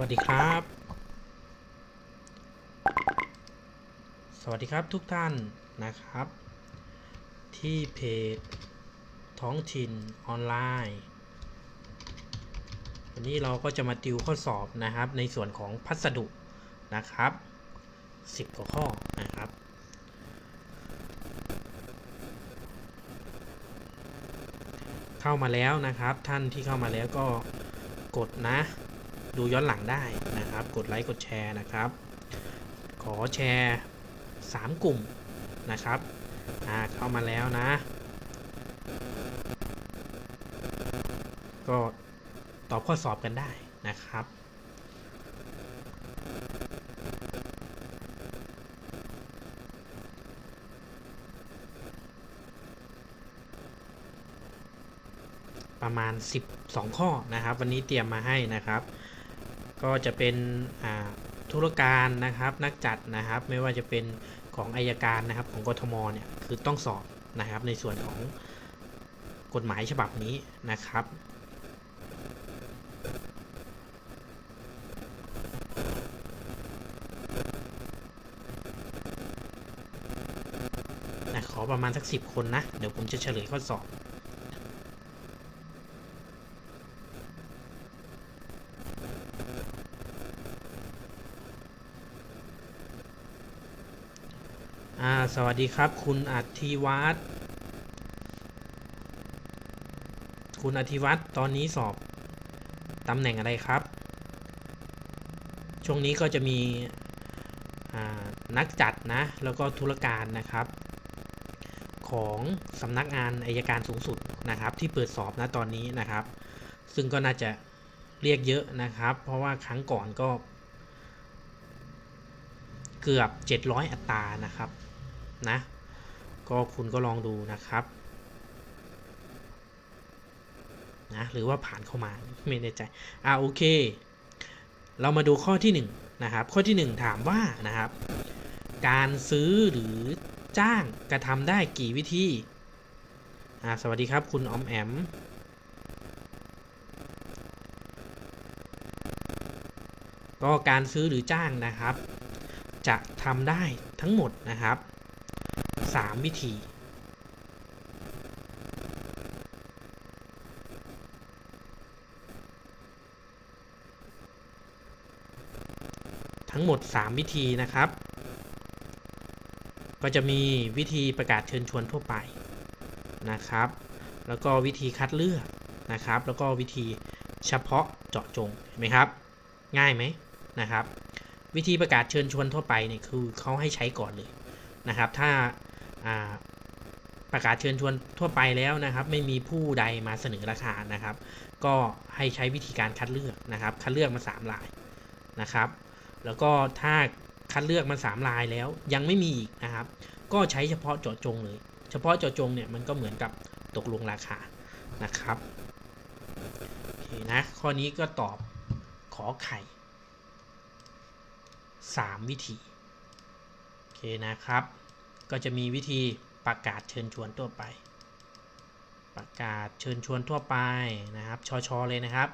วัสดีครับ สวัสดีครับทุกท่านนะครับ ที่เพจท้องถิ่นออนไลน์ วันนี้เราก็จะมาติวข้อสอบนะครับ ในส่วนของพัสดุนะครับ10กว่าข้อนะครับเข้ามาแล้วนะครับ ท่านที่เข้ามาแล้วก็กดนะ ดูย้อนหลังได้นะครับ กดไลค์กดแชร์นะครับ ขอแชร์ 3 กลุ่มนะครับอ่าเข้ามาแล้วนะ ก็ตอบข้อสอบกันได้นะครับประมาณ 12 ข้อนะครับ วันนี้เตรียมมาให้นะครับ ก็จะเป็นธุรการนะครับนักจัดนะครับ ไม่ว่าจะเป็นของอายการนะครับของกทมเนี่ยคือต้องสอบนะครับในส่วนของกฎหมายฉบับนี้นะครับนะขอประมาณสักสิบคนนะ เดี๋ยวผมจะเฉลยข้อสอบ สวัสดีครับ คุณอธิวัตรคุณอธิวัตรตอนนี้สอบตำแหน่งอะไรครับ ช่วงนี้ก็จะมีนักจัดนะ แล้วก็ธุรการนะครับ ของสำนักงานอายการสูงสุดนะครับ ที่เปิดสอบนะตอนนี้นะครับ ซึ่งก็น่าจะเรียกเยอะนะครับ เพราะว่าครั้งก่อนก็ เกือบ 700 อัตรานะครับ นะ ก็คุณก็ลองดูนะครับนะหรือว่าผ่านเข้ามาไม่แน่ใจอ่าโอเค เรามาดูข้อที่1นนะครับข้อที่ 1 ถามว่านะครับ การซื้อหรือจ้างกระทำได้กี่วิธีอ่าสวัสดีครับคุณออมแอมก็การซื้อหรือจ้างนะครับ จะทำได้ทั้งหมดนะครับ 3 วิธี ทั้งหมด 3 วิธีนะครับ ก็จะมีวิธีประกาศเชิญชวนทั่วไปนะครับ แล้วก็วิธีคัดเลือกนะครับ แล้วก็วิธีเฉพาะเจาะจงเห็นไหมครับ ง่ายไหมนะครับ วิธีประกาศเชิญชวนทั่วไปเนี่ยคือเขาให้ใช้ก่อนเลยนะครับ ถ้าอ่า ประกาศเชิญชวนทั่วไปแล้วนะครับ ไม่มีผู้ใดมาเสนอราคานะครับ ก็ให้ใช้วิธีการคัดเลือกนะครับ คัดเลือกมา3ลายนะครับ แล้วก็ถ้าคัดเลือกมา3ลายแล้วยังไม่มีอีกนะครับ ก็ใช้เฉพาะเจาะจงเลย เฉพาะเจาะจงเนี่ยมันก็เหมือนกับตกลงราคานะครับโอเคนะข้อนี้ก็ตอบขอไข่ 3 วิธี โอเคนะครับ ก็จะมีวิธีประกาศเชิญชวนทั่วไป ประกาศเชิญชวนทั่วไปนะครับชอชอเลยนะครับ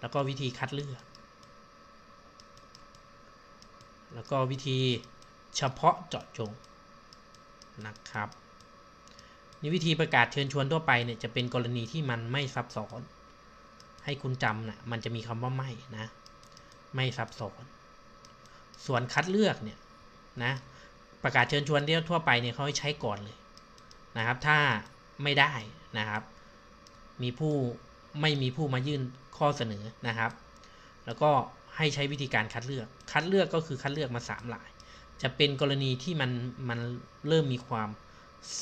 แล้วก็วิธีคัดเลือก แล้วก็วิธีเฉพาะเจาะจงนะครับนี่วิธีประกาศเชิญชวนทั่วไปเนี่ยจะเป็นกรณีที่มันไม่ซับซ้อน ให้คุณจำนะมันจะมีคำว่าไม่นะ ไม่ซับซ้อน ส่วนคัดเลือกเนี่ยนะ ประกาศเชิญชวนเรียกทั่วไปเนี่ยเขาให้ใช้ก่อนเลยนะครับ ถ้าไม่ได้นะครับ มีผู้ไม่มีผู้มายื่นข้อเสนอนะครับ แล้วก็ให้ใช้วิธีการคัดเลือก คัดเลือกก็คือคัดเลือกมา3ลาย จะเป็นกรณีที่มันมันเริ่มมีความ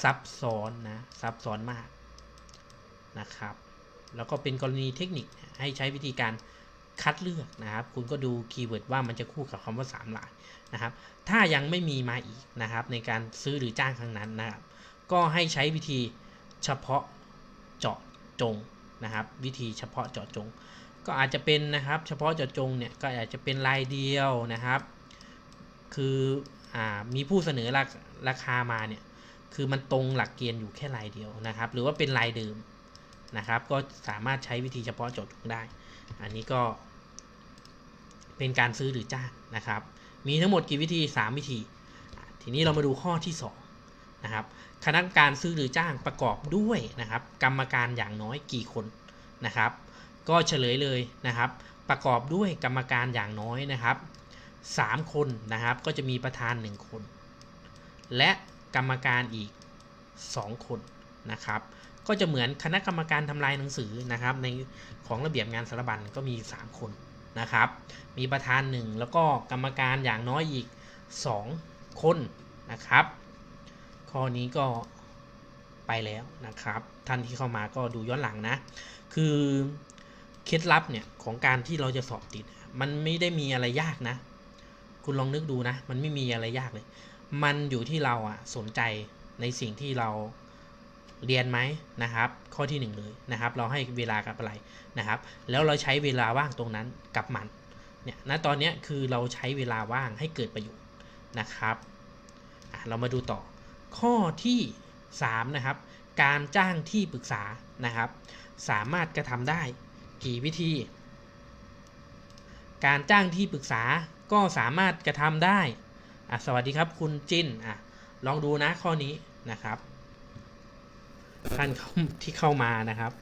ซับซ้อนนะซับซ้อนมากนะครับ แล้วก็เป็นกรณีเทคนิคให้ใช้วิธีการ คัดเลือกนะครับ คุณก็ดูคีย์เวิร์ดว่ามันจะคู่กับคำว่า3ลายนะครับ ถ้ายังไม่มีมาอีกนะครับ ในการซื้อหรือจ้างครั้งนั้นนะครับ ก็ให้ใช้วิธีเฉพาะเจาะจงนะครับ วิธีเฉพาะเจาะจง ก็อาจจะเป็นนะครับ เฉพาะเจาะจงเนี่ยก็อาจจะเป็นรายเดียวนะครับ คืออ่ามีผู้เสนอราราคามาเนี่ยคือมันตรงหลักเกณฑ์อยู่แค่รายเดียวนะครับ หรือว่าเป็นรายเดิมนะครับ ก็สามารถใช้วิธีเฉพาะเจาะจงได้ อันนี้ก็ เป็นการซื้อหรือจ้างนะครับ มีทั้งหมดกี่วิธี 3 วิธี ทีนี้เรามาดูข้อที่2นะครับคณะกรรมการซื้อหรือจ้างประกอบด้วยนะครับ กรรมการอย่างน้อยกี่คนนะครับ ก็เฉลยเลยนะครับ ประกอบด้วยกรรมการอย่างน้อยนะครับ 3 คนนะครับ ก็จะมีประธาน 1 คน และกรรมการอีก 2 คนนะครับ ก็จะเหมือนคณะกรรมการทำลายหนังสือนะครับในของระเบียบงานสารบัญก็มี 3 คนนะครับ มีประธาน 1 แล้วก็กรรมการอย่างน้อยอีก 2 คนนะครับ ข้อนี้ก็ไปแล้วนะครับ ท่านที่เข้ามาก็ดูย้อนหลังนะ คือเคล็ดลับเนี่ยของการที่เราจะสอบติด มันไม่ได้มีอะไรยากนะ คุณลองนึกดูนะ มันไม่มีอะไรยากเลย มันอยู่ที่เราอะสนใจในสิ่งที่เรา เรียนไหมนะครับ ข้อที่หนึ่งเลยนะครับ เราให้เวลากับอะไรนะครับ แล้วเราใช้เวลาว่างตรงนั้นกับมันเนี่ยณตอนนี้คือเราใช้เวลาว่างให้เกิดประโยชน์นะครับอะเรามาดูต่อข้อที่ 3 นะครับ การจ้างที่ปรึกษานะครับ สามารถกระทำได้กี่วิธี การจ้างที่ปรึกษาก็สามารถกระทำได้อะสวัสดีครับคุณจินอะลองดูนะข้อนี้นะครับ ท่านที่เข้ามานะครับ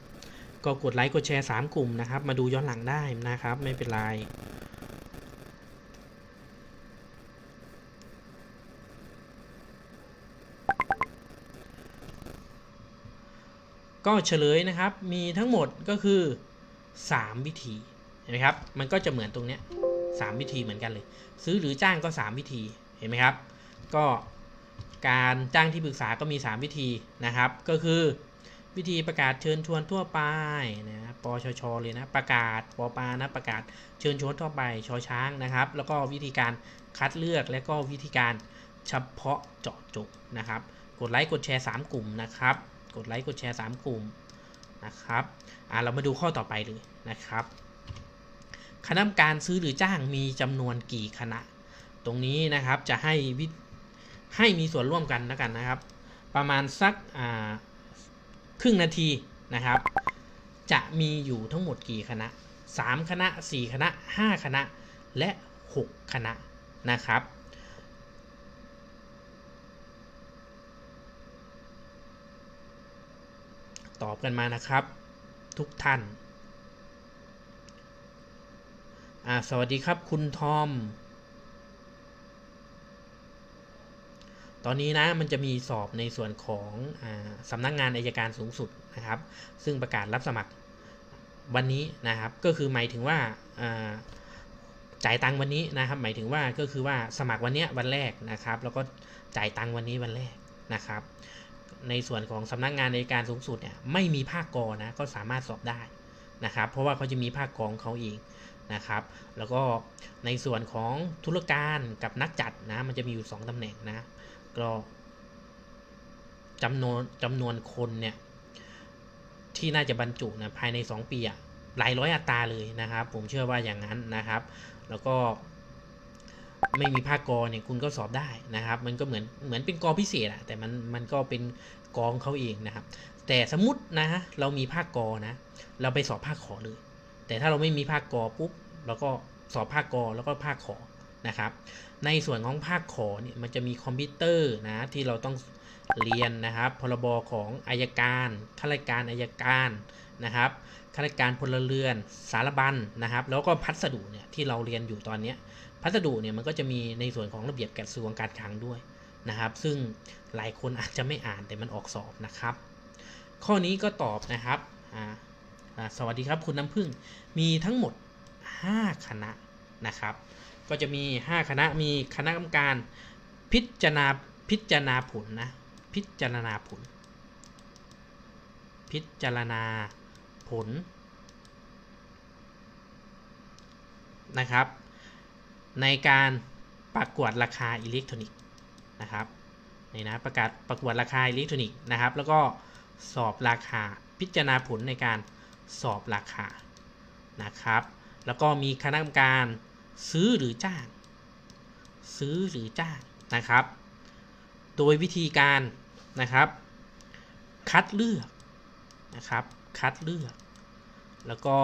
ก็กดไลค์กดแชร์ 3 กลุ่มนะครับ มาดูย้อนหลังได้นะครับ ไม่เป็นไรก็เฉลยนะครับมีทั้งหมดก็คือ 3 วิธีเห็นไหมครับ มันก็จะเหมือนตรงเนี้ยสามวิธีเหมือนกันเลย ซื้อหรือจ้างก็ 3 วิธีเห็นไหมครับ ก็ การจ้างที่ปรึกษาก็มี 3 วิธีนะครับ ก็คือวิธีประกาศเชิญชวนทั่วไปนะปชชเลยนะประกาศปปานะประกาศเชิญชวนทั่วไปชอช้างนะครับ แล้วก็วิธีการคัดเลือกและก็วิธีการเฉพาะเจาะจงนะครับ กดไลค์กดแชร์ 3 กลุ่มนะครับ กดไลค์กดแชร์ 3 กลุ่มนะครับอ่าเรามาดูข้อต่อไปเลยนะครับคณะกรรมการซื้อหรือจ้างมีจำนวนกี่คณะ ตรงนี้นะครับจะให้วิ ให้มีส่วนร่วมกันแล้วกันนะครับ ประมาณสักครึ่งนาทีนะครับ จะมีอยู่ทั้งหมดกี่คณะ 3 คณะ 4 คณะ 5 คณะและ 6 คณะนะครับ ตอบกันมานะครับ ทุกท่านสวัสดีครับคุณทอม ตอนนี้นะมันจะมีสอบในส่วนของอสำนักงงานอายการสูงสุดนะครับ ซึ่งประกาศรับสมัครวันนี้นะครับ ก็คือหมายถึงว่าจ่ายตังค์วันนี้นะครับ หมายถึงว่าก็คือว่าสมัครวันนี้วันแรกนะครับ แล้วก็จ่ายตังค์วันนี้วันแรกนะครับ ในส่วนของสำนักงานอายการสูงสุดเนี่ยไม่มีภาคกอนะก็สามารถสอบได้นะครับ เพราะว่าเขาจะมีภาคกองเขาเองนะครับ แล้วก็ในส่วนของธุรการกับนักจัดนะมันจะมีอยู่ 2ตำแหน่งนะ ก็จำนวนจำนวนคนเนี่ย ที่น่าจะบรรจุนะภายใน 2 ปีอะหลายร้อยอัตราเลยนะครับ ผมเชื่อว่าอย่างนั้นนะครับ แล้วก็ไม่มีภาคกอเนี่ยคุณก็สอบได้นะครับ มันก็เหมือนเหมือนเป็นกอพิเศษอะแต่มันมันก็เป็นกองเขาเองนะครับ แต่สมมตินะเรามีภาคกอนะ เราไปสอบภาคขอเลย แต่ถ้าเราไม่มีภาคกอปุ๊บเราก็สอบภาคกอแล้วก็ภาคขอ นะครับ ในส่วนของภาคขอเนี่ยมันจะมีคอมพิวเตอร์นะที่เราต้องเรียนนะครับ พรบของอายการข้าราชการอายการนะครับข้าราชการพลเรือน สารบัญนะครับ แล้วก็พัสดุเนี่ยที่เราเรียนอยู่ตอนนี้พัสดุเนี่ยมันก็จะมีในส่วนของระเบียบกระทรวงการคลังด้วยนะครับ ซึ่งหลายคนอาจจะไม่อ่านแต่มันออกสอบนะครับ ข้อนี้ก็ตอบนะครับสวัสดีครับคุณน้ำพึ่งมีทั้งหมด 5 คณะนะครับ ก็จะมี 5 คณะมีคณะกรรมการพิจารณาพิจารณาผลนะพิจารณาผล พิจารณาผลนะครับ ในการประกวดราคาอิเล็กทรอนิกส์นะครับนี่นะประกาศประกวดราคาอิเล็กทรอนิกส์นะครับ แล้วก็สอบราคาพิจารณาผลในการสอบราคานะครับ แล้วก็มีคณะกรรมการ ซื้อหรือจ้าง ซื้อหรือจ้างนะครับ โดยวิธีการนะครับ คัดเลือกนะครับ คัดเลือก แล้วก็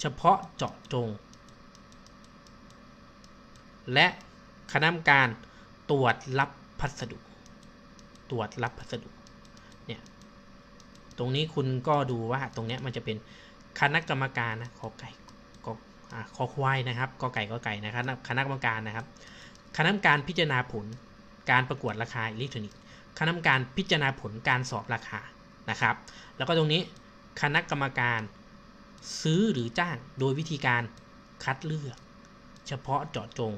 เฉพาะเจาะจง และคณะกรรมการตรวจรับพัสดุ ตรวจรับพัสดุเนี่ยตรงนี้คุณก็ดูว่าตรงเนี้ยมันจะเป็นคณะกรรมการนะขอไก่ ออ่าขอควายนะครับกอไก่กอไก่นะครับคณะกรรมการนะครับ คณะกรรมการพิจารณาผลการประกวดราคาอิเล็กทรอนิกส์ คณะกรรมการพิจารณาผลการสอบราคานะครับ แล้วก็ตรงนี้คณะกรรมการซื้อหรือจ้างโดยวิธีการคัดเลือก เฉพาะเจาะจง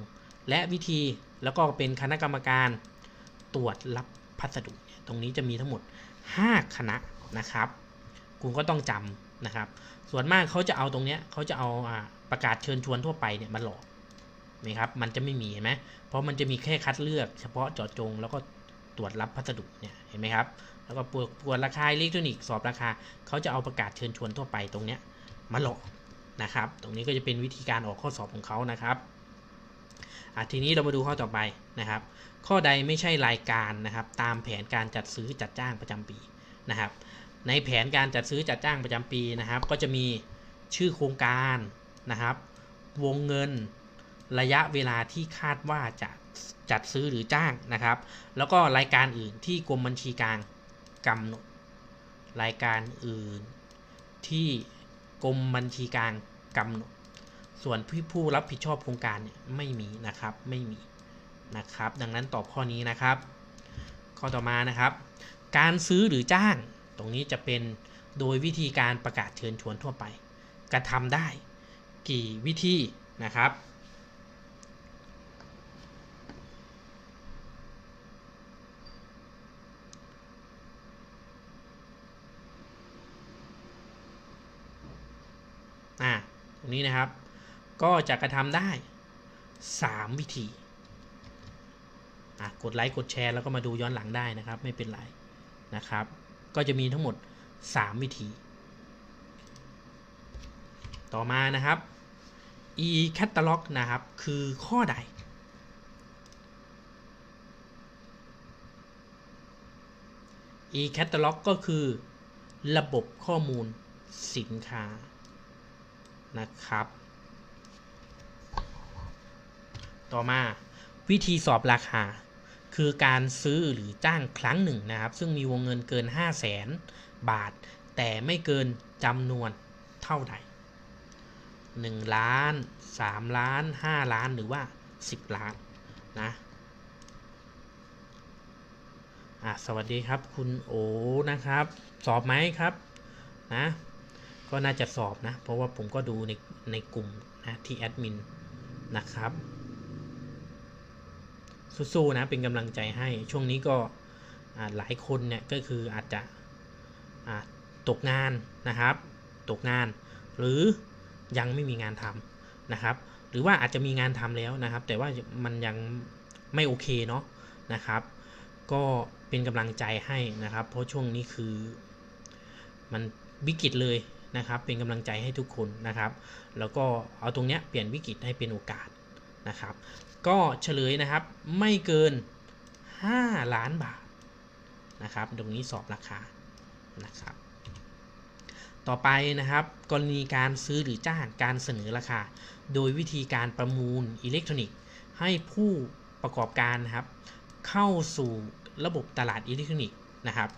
และวิธีแล้วก็เป็นคณะกรรมการตรวจรับพัสดุ ตรงนี้จะมีทั้งหมด 5 คณะนะครับ คุณก็ต้องจำนะครับ ส่วนมากเขาจะเอาตรงเนี้ยเขาจะเอาอา ประกาศเชิญชวนทั่วไปเนี่ยมาหลอกนะครับมันจะไม่มีเห็นไหมเพราะมันจะมีแค่คัดเลือก เฉพาะเจาะจง แล้วก็ตรวจรับพัสดุเนี่ยเห็นไหมครับแล้วก็ปวดปวดราคาอิเล็กทรอนิกส์สอบราคาเขาจะเอาประกาศเชิญชวนทั่วไปตรงเนี้ยมาหลอกนะครับ ตรงนี้ก็จะเป็นวิธีการออกข้อสอบของเขานะครับอะทีนี้เรามาดูข้อต่อไปนะครับ ข้อใดไม่ใช่รายการนะครับตามแผนการจัดซื้อจัดจ้างประจำปีนะครับ ในแผนการจัดซื้อจัดจ้างประจำปีนะครับ ก็จะมีชื่อโครงการ นะครับ วงเงินระยะเวลาที่คาดว่าจะจัดซื้อหรือจ้างนะครับ แล้วก็รายการอื่นที่กรมบัญชีกลางกำหนด รายการอื่นที่กรมบัญชีกลางกำหนด ส่วนผู้ผู้รับผิดชอบโครงการเนี่ยไม่มีนะครับไม่มีนะครับ ดังนั้นตอบข้อนี้นะครับ ข้อต่อมานะครับ การซื้อหรือจ้าง ตรงนี้จะเป็นโดยวิธีการประกาศเชิญชวนทั่วไป กระทำได้ กี่วิธีนะครับ อ่าตรงนี้นะครับ ก็จะกระทำได้ 3 วิธีอะกดไลค์กดแชร์แล้วก็มาดูย้อนหลังได้นะครับ ไม่เป็นไรนะครับ ก็จะมีทั้งหมด 3 วิธี ต่อมานะครับ e catalog นะครับ คือข้อใด e catalog ก็คือระบบข้อมูลสินค้านะครับ ต่อมาวิธีสอบราคา คือการซื้อหรือจ้างครั้งหนึ่งนะครับ ซึ่งมีวงเงินเกิน 5 0 0แสนบาท แต่ไม่เกินจำนวนเท่าใด 1 ล้าน 3 ล้าน 5 ล้านหรือว่า 10 ล้านนะอะสวัสดีครับคุณโอนะครับ สอบไหมครับนะก็น่าจะสอบนะ เพราะว่าผมก็ดูในในกลุ่มนะที่แอดมินนะครับสู้ๆนะเป็นกำลังใจให้ช่วงนี้ก็หลายคนเนี่ยก็คืออาจจะตกงานนะครับ ตกงานหรือ ยังไม่มีงานทำนะครับ หรือว่าอาจจะมีงานทำแล้วนะครับ แต่ว่ามันยังไม่โอเคเนาะนะครับ ก็เป็นกำลังใจให้นะครับ เพราะช่วงนี้คือ มันวิกฤตเลยนะครับ เป็นกำลังใจให้ทุกคนนะครับ แล้วก็เอาตรงเนี้ยเปลี่ยนวิกฤตให้เป็นโอกาสนะครับ ก็เฉลยนะครับไม่เกิน 5 ล้านบาทนะครับ ตรงนี้สอบราคานะครับ ต่อไปนะครับ กรณีการซื้อหรือจ้างการเสนอราคา โดยวิธีการประมูลอิเล็กทรอนิกส์ ให้ผู้ประกอบการนะครับ เข้าสู่ระบบตลาดอิเล็กทรอนิกส์นะครับ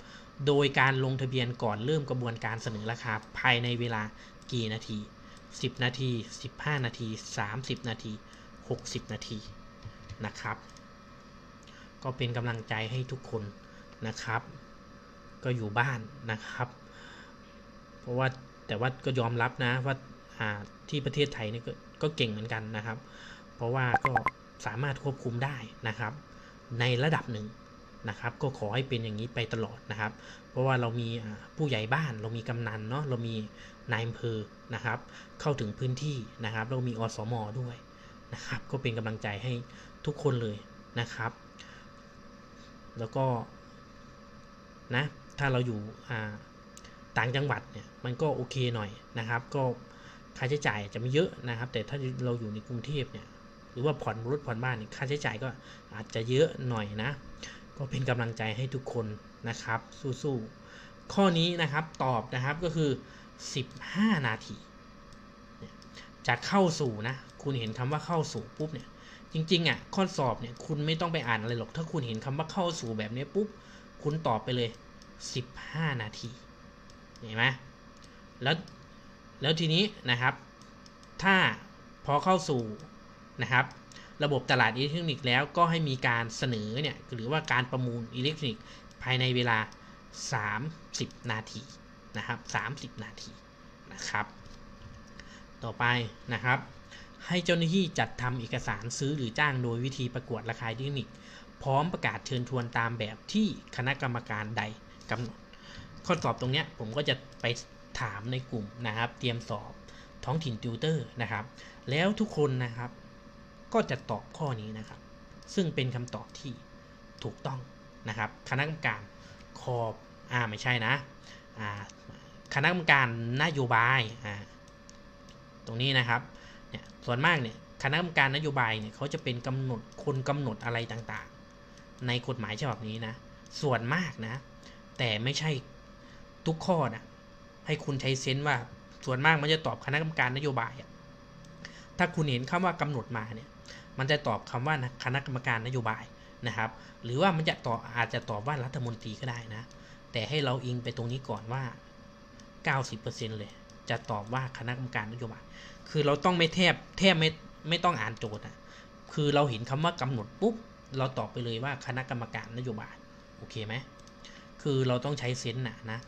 โดยการลงทะเบียนก่อนเริ่มกระบวนการเสนอราคาภายในเวลากี่นาที 10 นาที 15 นาที 30 นาที 60 นาทีนะครับ ก็เป็นกำลังใจให้ทุกคนนะครับ ก็อยู่บ้านนะครับ เพราะว่าแต่ว่าก็ยอมรับนะว่าที่ประเทศไทยนี่กก็เก่งเหมือนกันนะครับ เพราะว่าก็สามารถควบคุมได้นะครับ ในระดับหนึ่งนะครับ ก็ขอให้เป็นอย่างนี้ไปตลอดนะครับ เพราะว่าเรามีผู้ใหญ่บ้านเรามีกำนันเนาะเรามีนายอำเภอนะครับ เข้าถึงพื้นที่นะครับ เรามีอสมด้วยนะครับ ก็เป็นกำลังใจให้ทุกคนเลยนะครับ แล้วก็นะถ้าเราอยู่อ่า ต่างจังหวัดเนี่ยมันก็โอเคหน่อยนะครับ ก็ค่าใช้จ่ายจะไม่เยอะนะครับ แต่ถ้าเราอยู่ในกรุงเทพเนี่ยหรือว่าผ่อนรถผ่อนบ้านค่าใช้จ่ายก็อาจจะเยอะหน่อยนะ ก็เป็นกำลังใจให้ทุกคนนะครับ สู้ๆข้อนี้นะครับตอบนะครับก็คือ 15 นาทีจะเข้าสู่นะคุณเห็นคำว่าเข้าสู่ปุ๊บเนี่ยจริงๆอะข้อสอบเนี่ยคุณไม่ต้องไปอ่านอะไรหรอก ถ้าคุณเห็นคำว่าเข้าสู่แบบนี้ปุ๊บ คุณตอบไปเลย 15 นาที เห็นไหมแล้วแล้วทีนี้นะครับ ถ้าพอเข้าสู่นะครับ ระบบตลาดอิเล็กทรอนิกส์แล้วก็ให้มีการเสนอเนี่ยหรือว่าการประมูลอิเล็กทรอนิกส์ภายในเวลา 30 นาทีนะครับ 30 นาทีนะครับ ต่อไปนะครับ ให้เจ้าหน้าที่จัดทำเอกสารซื้อหรือจ้างโดยวิธีประกวดราคาอิเล็กทรอนิกส์พร้อมประกาศเชิญชวนตามแบบที่คณะกรรมการใดกำหนด ข้อสอบตรงเนี้ยผมก็จะไปถามในกลุ่มนะครับ เตรียมสอบท้องถิ่นติวเตอร์นะครับ แล้วทุกคนนะครับ ก็จะตอบข้อนี้นะครับ ซึ่งเป็นคำตอบที่ถูกต้องนะครับ คณะกรรมการขอบอ่าไม่ใช่นะอ่าคณะกรรมการนโยบายอ่าตรงนี้นะครับเนี่ยส่วนมากเนี่ยคณะกรรมการนโยบายเนี่ยเขาจะเป็นกำหนดคนกำหนดอะไรต่างๆ ในกฎหมายฉบับนี้นะ ส่วนมากนะ แต่ไม่ใช่ ทุกข้อนะให้คุณใช้เซนส์ว่าส่วนมากมันจะตอบคณะกรรมการนโยบายอะถ้าคุณเห็นคำว่ากำหนดมาเนี่ยมันจะตอบคำว่าคณะกรรมการนโยบายนะครับ หรือว่ามันจะตอบอาจจะตอบว่ารัฐมนตรีก็ได้นะ แต่ให้เราอิงไปตรงนี้ก่อนว่า 90%เลยจะตอบว่าคณะกรรมการนโยบาย คือเราต้องไม่แทบแทบไม่ไม่ต้องอ่านโจทย์นะคือเราเห็นคำว่ากำหนดปุ๊บเราตอบไปเลยว่าคณะกรรมการนโยบาย โอเคไหม คือเราต้องใช้เซนส์นะนะ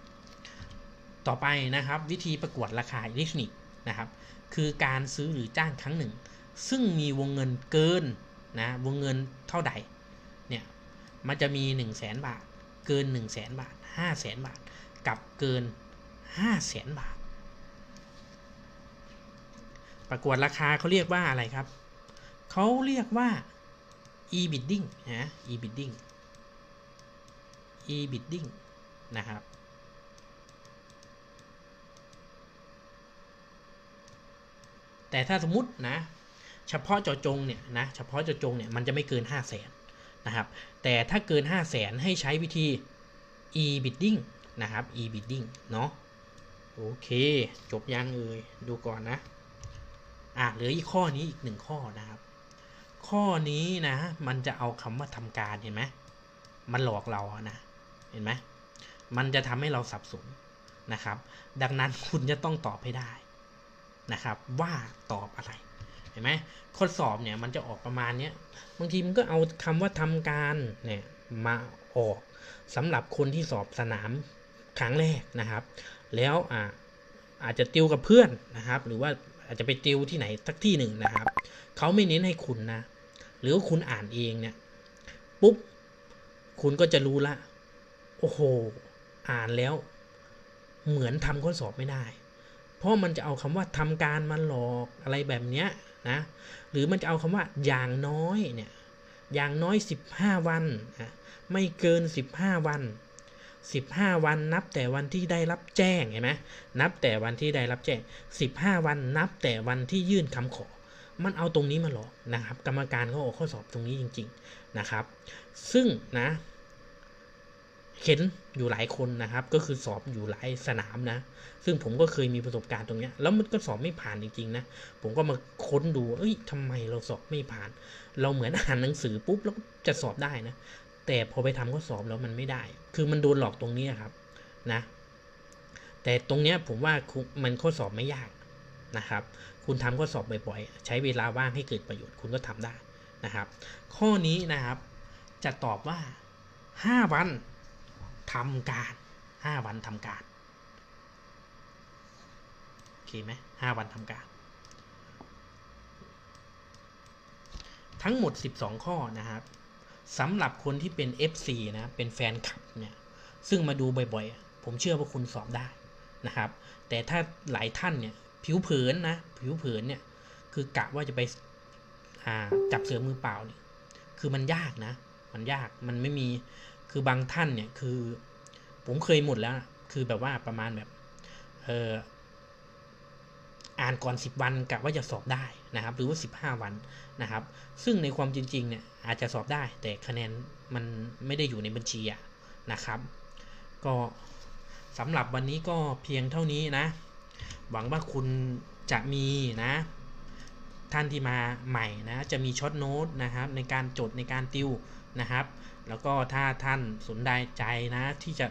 ต่อไปนะครับวิธีประกวดราคาอิเล็กทรอนิกส์นะครับคือการซื้อหรือจ้างครั้งหนึ่ง ซึ่งมีวงเงินเกินนะวงเงินเท่าใดเนี่ยมันจะมี 1 0 0 0 0แสนบาท เกิน 1 0 0 0 0แสนบาท5 0 0แสนบาท กับเกิน 5 0 0แสนบาท ประกวดราคาเขาเรียกว่าอะไรครับเขาเรียกว่า e-bidding นะ e-bidding e-bidding นะครับ แต่ถ้าสมมตินะ เฉพาะเจาะจงเนี่ยนะเฉพาะเจาะจงเนี่ยมันจะไม่เกิน 5 0 0แสนนะครับ แต่ถ้าเกิน 5 0 0แสนให้ใช้วิธี e-bidding นะครับ e-bidding เนาะโอเค จบยังเอ่ยดูก่อนนะ อะเหลืออีกข้อนี้อีกหนึ่งข้อนะครับ ข้อนี้นะ มันจะเอาคำว่าทำการเห็นไหมมันหลอกเรานะ เห็นไหมมันจะทำให้เราสับสนนะครับ ดังนั้นคุณจะต้องตอบให้ได้ นะครับ ว่าตอบอะไรเห็นไหมข้อสอบเนี่ยมันจะออกประมาณนี้บางทีมันก็เอาคำว่าทำการเนี่ยมาออกสำหรับคนที่สอบสนามครั้งแรกนะครับ แล้วอ่าอาจจะติวกับเพื่อนนะครับ หรือว่าอาจจะไปติวที่ไหนสักที่หนึ่งนะครับเขาไม่เน้นให้คุณนะ หรือว่าคุณอ่านเองเนี่ยปุ๊บคุณก็จะรู้ละ โอ้โห อ่านแล้ว เหมือนทำข้อสอบไม่ได้ เพราะมันจะเอาคำว่าทำการมาหลอกอะไรแบบเนี้ยนะหรือมันจะเอาคำว่าอย่างน้อยเนี่ยอย่างน้อย 15 วันนะไม่เกิน 15 วัน 15 วันนับแต่วันที่ได้รับแจ้งเห็นไหมนับแต่วันที่ได้รับแจ้ง 15 วันนับแต่วันที่ยื่นคำขอ มันเอาตรงนี้มาหลอกนะครับ กรรมการเขาออกข้อสอบตรงนี้จริง ๆนะครับ ซึ่งนะ เห็นอยู่หลายคนนะครับ ก็คือสอบอยู่หลายสนามนะ ซึ่งผมก็เคยมีประสบการณ์ตรงนี้แล้วมันก็สอบไม่ผ่านจริงๆนะ ผมก็มาค้นดู เอ้ยทำไมเราสอบไม่ผ่าน เราเหมือนอ่านหนังสือปุ๊บแล้วก็จะสอบได้นะ แต่พอไปทำข้อสอบแล้วมันไม่ได้ คือมันโดนหลอกตรงนี้ครับนะ แต่ตรงนี้ผมว่ามันข้อสอบไม่ยากนะครับ คุณทำข้อสอบบ่อยๆ ใช้เวลาว่างให้เกิดประโยชน์ คุณก็ทำได้นะครับ ข้อนี้นะครับ จะตอบว่า 5 วัน ทำการ5วันทำการโอเคไหมห้าวันทำการ ทั้งหมด 12 ข้อนะครับสำหรับคนที่เป็น FC นะเป็นแฟนคลับเนี่ยซึ่งมาดูบ่อยๆ ผมเชื่อว่าคุณสอบได้นะครับ แต่ถ้าหลายท่านเนี่ยผิวเผินนะผิวเผินเนี่ยคือกะว่าจะไปจับเสือมือเปล่าเนี่ยคือมันยากนะ มันยากมันไม่มี คือบางท่านเนี่ยคือผมเคยหมดแล้ว คือแบบว่าประมาณแบบเอออ่านก่อน 10 วันกะว่าจะสอบได้นะครับ หรือว่า 15 วันนะครับ ซึ่งในความจริงๆเนี่ยอาจจะสอบได้ แต่คะแนนมันไม่ได้อยู่ในบัญชีอะนะครับ ก็สำหรับวันนี้ก็เพียงเท่านี้นะ หวังว่าคุณจะมีนะ ท่านที่มาใหม่นะ จะมีช็อตโน้ตนะครับ ในการจดในการติวนะครับ แล้วก็ถ้าท่านสนใจนะที่จะ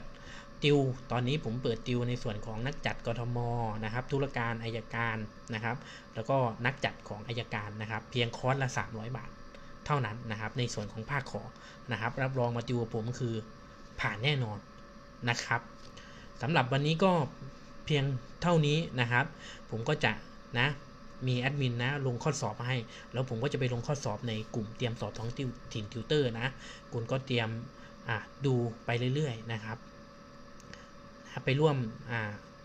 ติว ตอนนี้ผมเปิดติวในส่วนของนักจัดกทมนะครับ ธุรการอายการนะครับ แล้วก็นักจัดของอายการนะครับ เพียงคอร์สละ 300 บาท เท่านั้นนะครับ ในส่วนของภาคขอนะครับ รับรองมาติวผมคือผ่านแน่นอนนะครับสำหรับวันนี้ก็เพียงเท่านี้นะครับ ผมก็จะนะ มีแอดมินนะลงข้อสอบมาให้ แล้วผมก็จะไปลงข้อสอบในกลุ่มเตรียมสอบท้องถิ่นติวเตอร์นะคุณก็เตรียมดูไปเรื่อยๆนะครับ ไปร่วม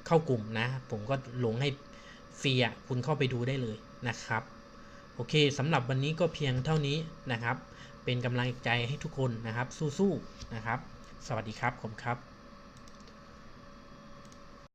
เข้ากลุ่มนะ ผมก็ลงให้ฟรีอะคุณเข้าไปดูได้เลยนะครับโอเคสำหรับวันนี้ก็เพียงเท่านี้นะครับ เป็นกำลังใจให้ทุกคนนะครับ สู้ๆนะครับ สวัสดีครับผมครับ